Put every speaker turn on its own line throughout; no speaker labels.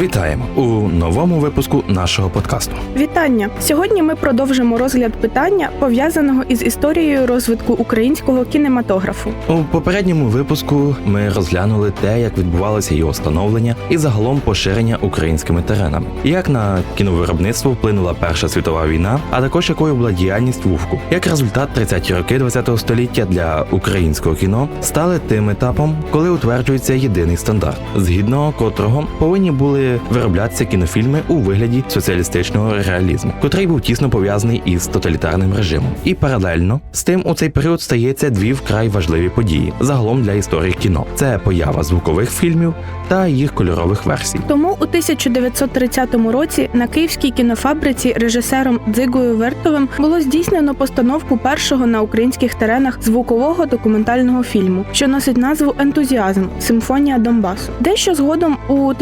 Вітаємо у новому випуску нашого подкасту.
Вітання! Сьогодні ми продовжимо розгляд питання, пов'язаного із історією розвитку українського кінематографу.
У попередньому випуску ми розглянули те, як відбувалося його становлення і загалом поширення українськими теренами, як на кіновиробництво вплинула Перша світова війна, а також якою була діяльність вувку. Як результат, 30-ті роки ХХ століття для українського кіно стали тим етапом, коли утверджується єдиний стандарт, згідно котрого повинні були вироблятися кінофільми у вигляді соціалістичного реалізму, котрий був тісно пов'язаний із тоталітарним режимом. І паралельно з тим у цей період стається дві вкрай важливі події загалом для історії кіно: це поява звукових фільмів та їх кольорових версій.
Тому у 1930 році на київській кінофабриці режисером Дзигою Вертовим було здійснено постановку першого на українських теренах звукового документального фільму, що носить назву Ентузіазм Симфонія Донбасу. Дещо згодом у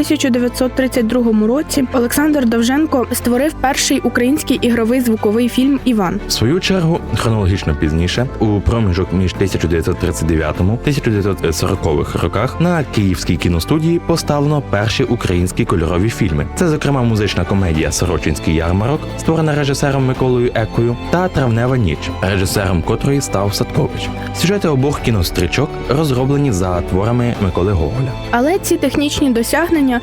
1932 році Олександр Довженко створив перший український ігровий звуковий фільм Іван.
В свою чергу, хронологічно пізніше, у проміжок між 1939 1940 роках на київській кіностудії поставлено перші українські кольорові фільми. Це, зокрема, музична комедія Сорочинський ярмарок, створена режисером Миколою Екою, та Травнева ніч, режисером котрої став Садкович. Сюжети обох кінострічок розроблені за творами Миколи Гоголя.
Але ці технічні досягнення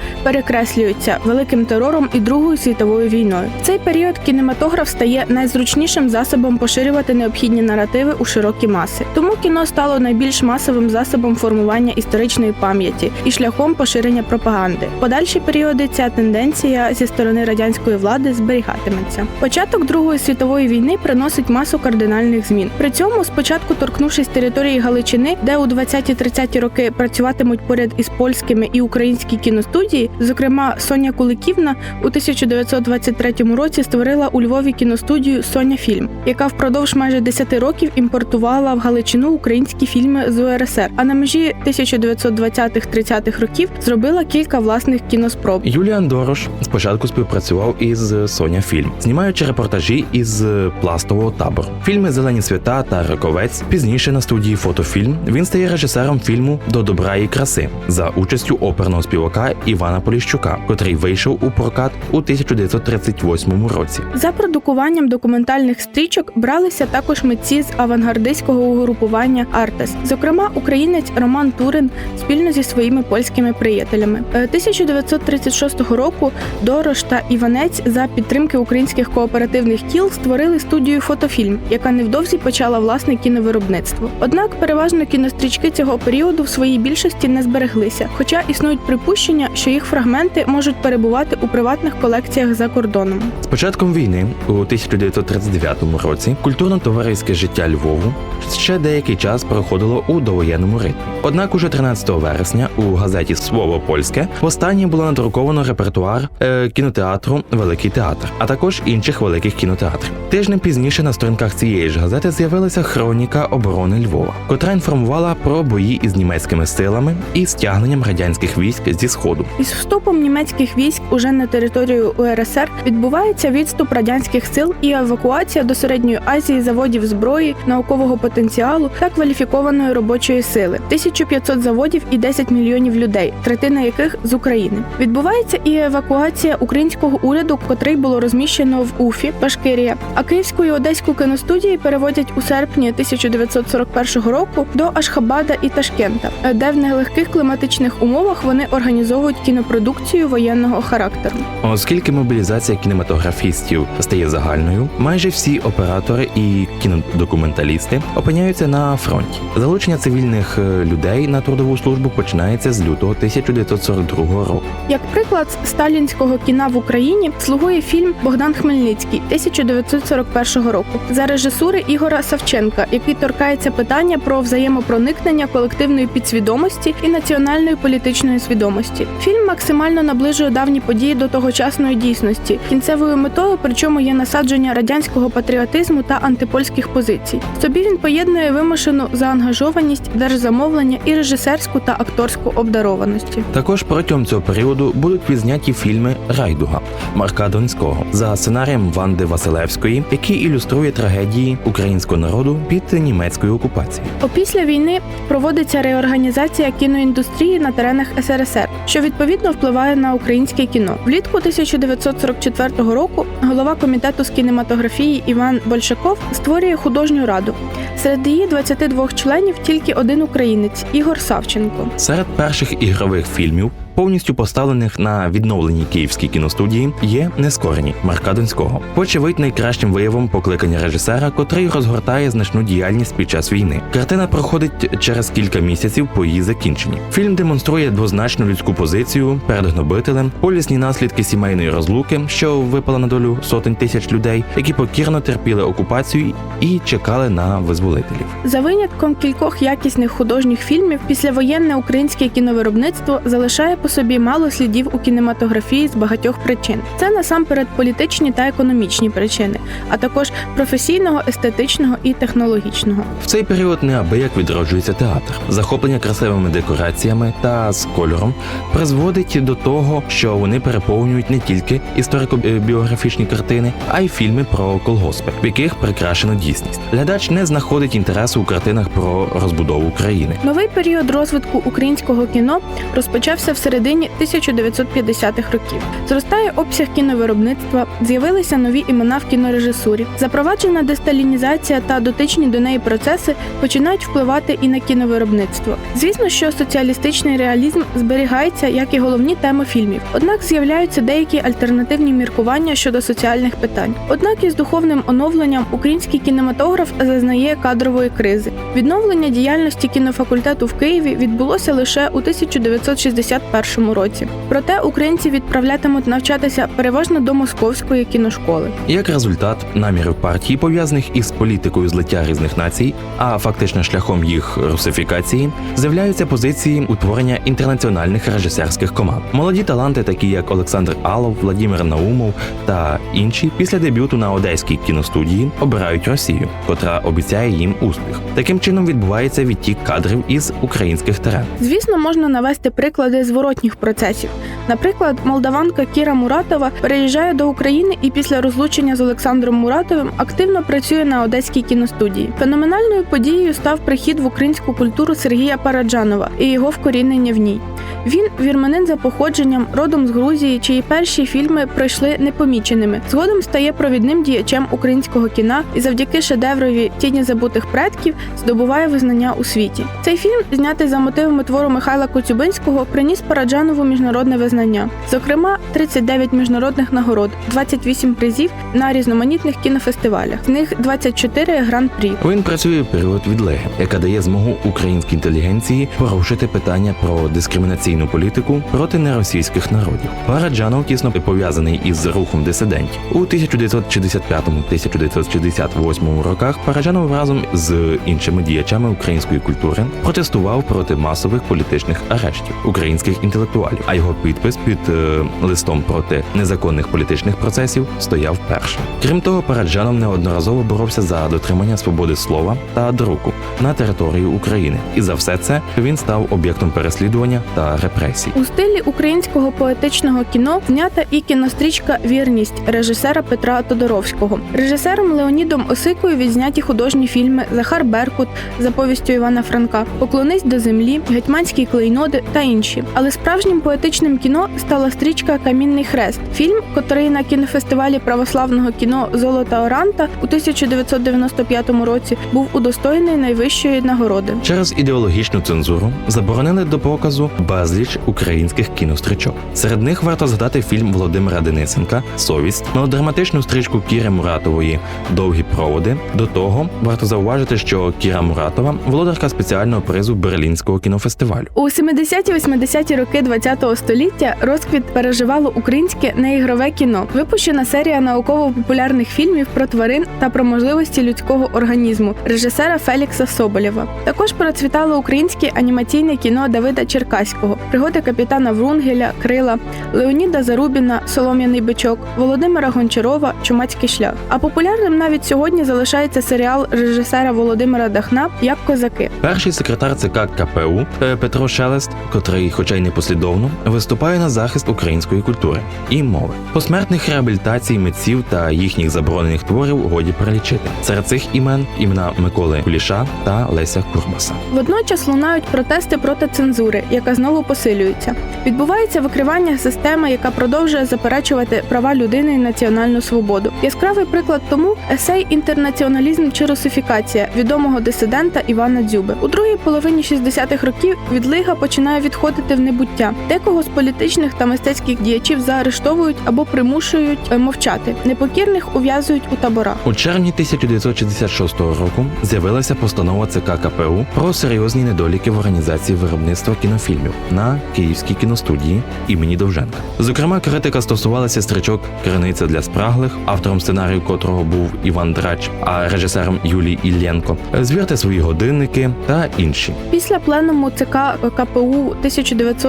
перекреслюються великим терором і Другою світовою війною. В цей період кінематограф стає найзручнішим засобом поширювати необхідні наративи у широкі маси. Тому кіно стало найбільш масовим засобом формування історичної пам'яті і шляхом поширення пропаганди. Подальші періоди ця тенденція зі сторони радянської влади зберігатиметься. Початок Другої світової війни приносить масу кардинальних змін. При цьому, спочатку торкнувшись території Галичини, де у 20-30 роки працюватимуть поряд із польськими і українські кіностудії, зокрема Соня Куликівна у 1923 році створила у Львові кіностудію Соня Фільм, яка впродовж майже 10 років імпортувала в Галичину українські фільми з УРСР. А на межі 1920-30-х років зробила кілька власних кіноспроб.
Юліан Дорош спочатку співпрацював із Соня Фільм, знімаючи репортажі із пластового табору. Фільми Зелені свята та Раковець. Пізніше на студії Фотофільм він стає режисером фільму До добра і краси за участю оперного співака Івана Поліщука, котрий вийшов у прокат у 1938 році.
За продукуванням документальних стрічок бралися також митці з авангардистського угрупування Артес, зокрема українець Роман Турин спільно зі своїми польськими приятелями. Е, 1936 року Дорош та Іванець за підтримки українських кооперативних кіл створили студію Фотофільм, яка невдовзі почала власне кіновиробництво. Однак переважно кінострічки цього періоду в своїй більшості не збереглися, хоча існують припущення, що їх фрагменти можуть перебувати у приватних колекціях за кордоном.
З початком війни у 1939 році культурно-товариське життя Львову ще деякий час проходило у довоєнному ритмі. Однак уже 13 вересня у газеті Слово Польське востаннє було надруковано репертуар е, кінотеатру Великий театр, а також інших великих кінотеатрів. Тижнем пізніше на сторінках цієї ж газети з'явилася хроніка оборони Львова, котра інформувала про бої із німецькими силами і стягненням радянських військ зі сходу.
Із вступом німецьких військ уже на територію УРСР відбувається відступ радянських сил і евакуація до середньої Азії заводів зброї, наукового потенціалу та кваліфікованої робочої сили. 1500 заводів і 10 мільйонів людей, третина яких з України. Відбувається і евакуація українського уряду, котрий було розміщено в Уфі, Башкирія. А Київську і Одеську кіностудії переводять у серпні 1941 року до Ашхабада і Ташкента, де в нелегких кліматичних умовах вони організовують кінопродукцію воєнного характеру.
Оскільки мобілізація кінематографістів стає загальною, майже всі оператори і кінодокументалісти опиняються на фронті. Залучення цивільних е, людей на трудову службу починається з лютого 1942 року.
Як приклад сталінського кіна в Україні слугує фільм Богдан Хмельницький 1941 року за режисури Ігора Савченка, який торкається питання про взаємопроникнення колективної підсвідомості і національної політичної свідомості. Фільм максимально максимально наближує давні події до тогочасної дійсності. Кінцевою метою, причому є насадження радянського патріотизму та антипольських позицій. Собі він поєднує вимушену заангажованість, держзамовлення і режисерську та акторську обдарованості.
Також протягом цього періоду будуть відзняті фільми Райдуга Марка Донського за сценарієм Ванди Василевської, який ілюструє трагедії українського народу під німецькою окупацією.
Опісля війни проводиться реорганізація кіноіндустрії на теренах СРСР, що відповідно впливає на українське кіно. Влітку 1944 року голова комітету з кінематографії Іван Большаков створює художню раду. Серед її 22 членів тільки один українець Ігор Савченко.
Серед перших ігрових фільмів, повністю поставлених на відновленій київській кіностудії, є Нескорені Марка Донського. Вочевидь, найкращим виявом покликання режисера, котрий розгортає значну діяльність під час війни. Картина проходить через кілька місяців по її закінченні. Фільм демонструє двозначну людську позицію перед гнобителем, болісні наслідки сімейної розлуки, що випала на долю сотень тисяч людей, які покірно терпіли окупацію і чекали на визволителів.
За винятком кількох якісних художніх фільмів, післявоєнне українське кіновиробництво залишає по собі мало слідів у кінематографії з багатьох причин. Це насамперед політичні та економічні причини, а також професійного, естетичного і технологічного.
В цей період неабияк відроджується театр. Захоплення красивими декораціями та з кольором призводить до того, що вони переповнюють не тільки історико-біографічні картини, а й фільми про колгоспи, в яких прикрашено дійсність. Глядач не знаходить інтересу у картинах про розбудову країни.
Новий період розвитку українського кіно розпочався в середині 1950-х років. Зростає обсяг кіновиробництва, з'явилися нові імена в кінорежисурі. Запроваджена десталінізація та дотичні до неї процеси починають впливати і на кіновиробництво. Звісно, що соціалістичний реалізм зберігається, як і головні теми фільмів. Однак з'являються деякі альтернативні міркування щодо соціальних питань. Однак із духовним оновленням український кінематограф зазнає кадрової кризи. Відновлення діяльності кінофакультету в Києві відбулося лише у 1961 році. Проте українці відправлятимуть навчатися переважно до московської кіношколи.
Як результат намірів партії, пов'язаних із політикою злиття різних націй, а фактично шляхом їх русифікації, з'являються позиції утворення інтернаціональних режисерських команд. Молоді таланти, такі як Олександр Алов, Владимир Наумов та інші, після дебюту на одеській кіностудії обирають Росію, котра обіцяє їм успіх. Таким чином відбувається відтік кадрів із українських терен.
Звісно, можна навести приклади зворотніх процесів. Наприклад, молдаванка Кіра Муратова переїжджає до України і після розлучення з Олександром Муратовим активно працює на одеській кіностудії. Феноменальною подією став прихід в українську культуру Сергія Параджанова і його вкорінення в ній. Він вірменин за походженням, родом з Грузії, чиї перші фільми пройшли непоміченими. Згодом стає провідним діячем українського кіна і завдяки шедеврові тіні забутих предків здобуває визнання у світі. Цей фільм, знятий за мотивами твору Михайла Коцюбинського, приніс Параджанову міжнародне визнання. Зокрема, 39 міжнародних нагород, 28 призів на різноманітних кінофестивалях. З них 24 гран-прі.
Він працює в період відлеги, яка дає змогу українській інтелігенції порушити питання про дискримінаційну політику проти неросійських народів. Параджанов тісно пов'язаний із рухом дисидентів у 1965-1968 роках. Параджанов разом з іншими діячами української культури протестував проти масових політичних арештів українських інтелектуалів. А його підпис під е, листом проти незаконних політичних процесів стояв першим. Крім того, Параджанов неодноразово боровся за дотримання свободи слова та друку на території України, і за все це він став об'єктом переслідування та репресій.
У стилі українського поетичного кіно знята і кінострічка Вірність режисера Петра Тодоровського. Режисером Леонідом Осикою відзняті художні фільми Захар Беркут за повістю Івана Франка, Поклонись до землі, Гетьманські клейноди та інші. Але справжнім поетичним кіно стала стрічка Камінний хрест, фільм, котрий на кінофестивалі православного кіно Золота Оранта у 1995 році був удостоєний найвищої нагороди.
Через ідеологічну цензуру заборонили до показу безліч українських кінострічок. Серед них варто згадати фільм Володимира Денисенка Совість Мелодраматичну стрічку Кіри Муратової Довгі проводи. До того варто зауважити, що Кіра Муратова володарка спеціального призу Берлінського кінофестивалю.
У 70-80-ті роки ХХ століття розквіт переживало українське неігрове кіно. Випущена серія науково-популярних фільмів про тварин та про можливості людського організму режисера Фелікса Соболєва. Також процвітало українське анімаційне кіно Давида Черкаського, пригоди капітана Врунгеля, Крила, Леоніда Зарубіна, Солом'яний бичок, Володимира Гончарова, Чумацький шлях. А популярним навіть сьогодні залишається серіал режисера Володимира Дахна Як козаки.
Перший секретар ЦК КПУ е, Петро Шелест, котрий, хоча й непослідовно, виступає на захист української культури і мови. Посмертних реабілітацій митців та їхніх заборонених творів годі перелічити. Серед цих імен імена Миколи Куліша та Леся Курбаса.
Водночас лунають протести проти цензури, яка знову посилюється. Відбувається викривання системи, яка продовжує заперечувати права людини і національну свободу. Яскравий приклад тому есей Інтернаціоналізм чи русифікація відомого дисидента Івана Дзюби. У другій половині 60-х років відлига починає відходити в небуття. Декого з політичних та мистецьких діячів заарештовують або примушують е, мовчати. Непокірних ув'язують у таборах.
У червні 1966 року з'явилася постанова ЦК КПУ про серйозні недоліки в організації виробництва кінофільмів на Київській кіностудії імені Довженка. Зокрема, критика стосувалася стрічок Криниця для спраглих, автором сценарію котрого був Іван Драч, а режисером Юлій Іллєнко. Звірте свої годинники та інші.
Після пленуму ЦК КПУ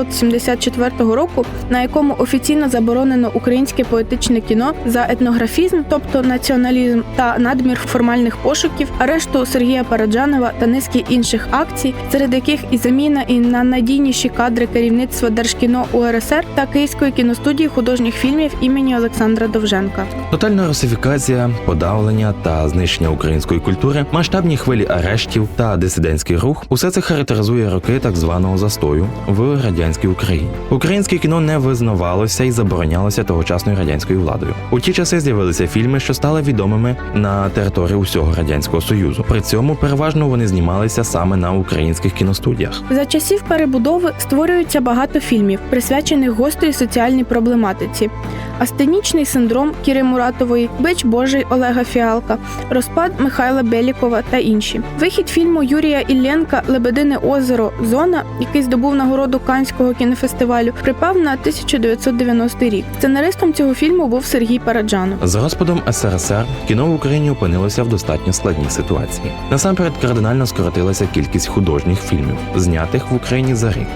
1974 року, на якому офіційно заборонено українське поетичне кіно за етнографізм, тобто націоналізм та надмір формальних пошуків, арешту Сергія Параджанова та низки інших акцій, серед яких і заміна і на надійніші кадри керівництва Держкіно УРСР та Київської кіностудії художніх фільмів імені Олександра Довженка.
Тотальна русифікація, подавлення та знищення української культури, масштабні хвилі арештів та дисидентський рух усе це характеризує роки так званого застою в радянській Україні. Українське кіно не визнавалося і заборонялося тогочасною радянською владою. У ті часи з'явилися фільми, що стали відомими на території усього радянського союзу. При цьому переважно вони знімалися саме на українських кіностудіях.
За часів перебудови створюється багато фільмів, присвячених гострій соціальній проблематиці. Астенічний синдром Кіри Муратової, Бич Божий Олега Фіалка, Розпад Михайла Белікова та інші. Вихід фільму Юрія Ілленка Лебедине озеро Зона, який здобув нагороду Канського кінофестивалю, припав на 1990 рік. Сценаристом цього фільму був Сергій Параджанов.
За розпадом СРСР кіно в Україні опинилося в достатньо складній ситуації. Насамперед кардинально скоротилася кількість художніх фільмів, знятих в Україні за рік.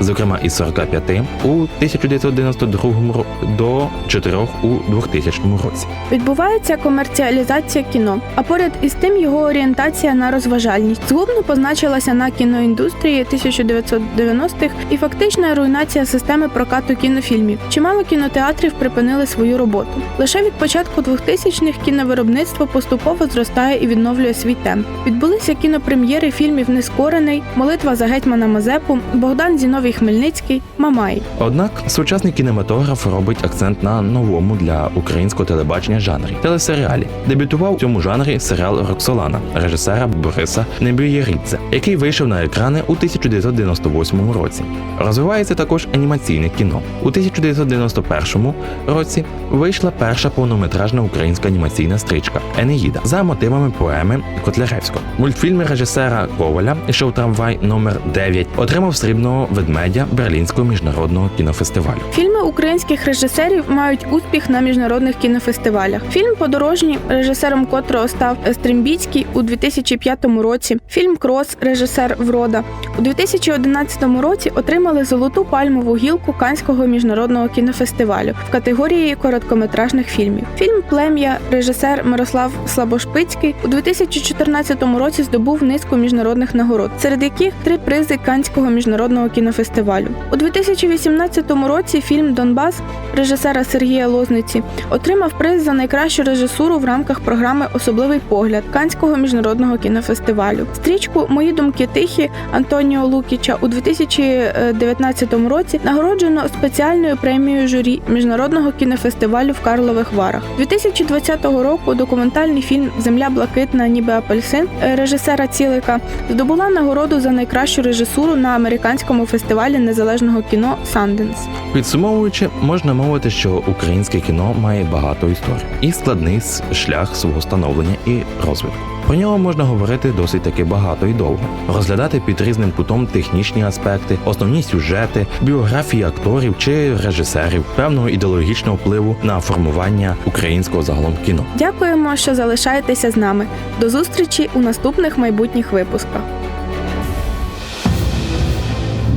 Зокрема, із 45 у 1992 ро- до 4 у 2000 році.
Відбувається комерціалізація кіно, а поряд із тим його орієнтація на розважальність згубно позначилася на кіноіндустрії 1990-х і фактична руйнація системи прокату кінофільмів. Чимало кінотеатрів припинили свою роботу. Лише від початку 2000-х кіновиробництво поступово зростає і відновлює свій темп. Відбулися кінопрем'єри фільмів Нескорений, Молитва за гетьмана Мазепу, Богдан Зіновій Хмельницький, Мамай.
Однак сучасний кінематограф робить акцент на новому для українського телебачення жанрі телесеріалі. Дебютував у цьому жанрі серіал Роксолана режисера Бориса Небієрідзе, який вийшов на екрани у 1998 році. Розвивається також анімаційне кіно. У 1991 році вийшла перша повнометражна українська анімаційна стрічка Енеїда за мотивами поеми Котляревського. Мультфільм режисера Коваля «Ішов трамвай номер 9 отримав срібного ведмедя Берлінського міжнародного кінофестивалю.
Фільми українських режисерів мають успіх на міжнародних кінофестивалях. Фільм Подорожній, режисером котрого став Стримбіцький у 2005 році. Фільм Крос, режисер Врода у 2011 році отримали золоту пальмову гілку Канського міжнародного кінофестивалю в категорії короткометражних фільмів. Фільм Плем'я, режисер Мирослав Слабошпицький у 2014 році здобув низку міжнародних нагород, серед яких три призи Канського міжнародного кінофестивалю. У 2018 році фільм Донбас режисера Сергія Лозниці отримав приз за найкращу режисуру в рамках програми Особливий погляд Канського міжнародного кінофестивалю. Стрічку Мої думки тихі Антоніо Лукіча у 2019 році нагороджено спеціальною премією журі міжнародного кінофестивалю в Карлових Варах. 2020 року документальний фільм Земля блакитна, ніби апельсин режисера Цілика здобула нагороду за найкращу режисуру на американському фестивалі фестивалі незалежного кіно Санденс.
Підсумовуючи, можна мовити, що українське кіно має багато історій і складний шлях свого становлення і розвитку. Про нього можна говорити досить таки багато і довго, розглядати під різним кутом технічні аспекти, основні сюжети, біографії акторів чи режисерів, певного ідеологічного впливу на формування українського загалом кіно.
Дякуємо, що залишаєтеся з нами. До зустрічі у наступних майбутніх випусках.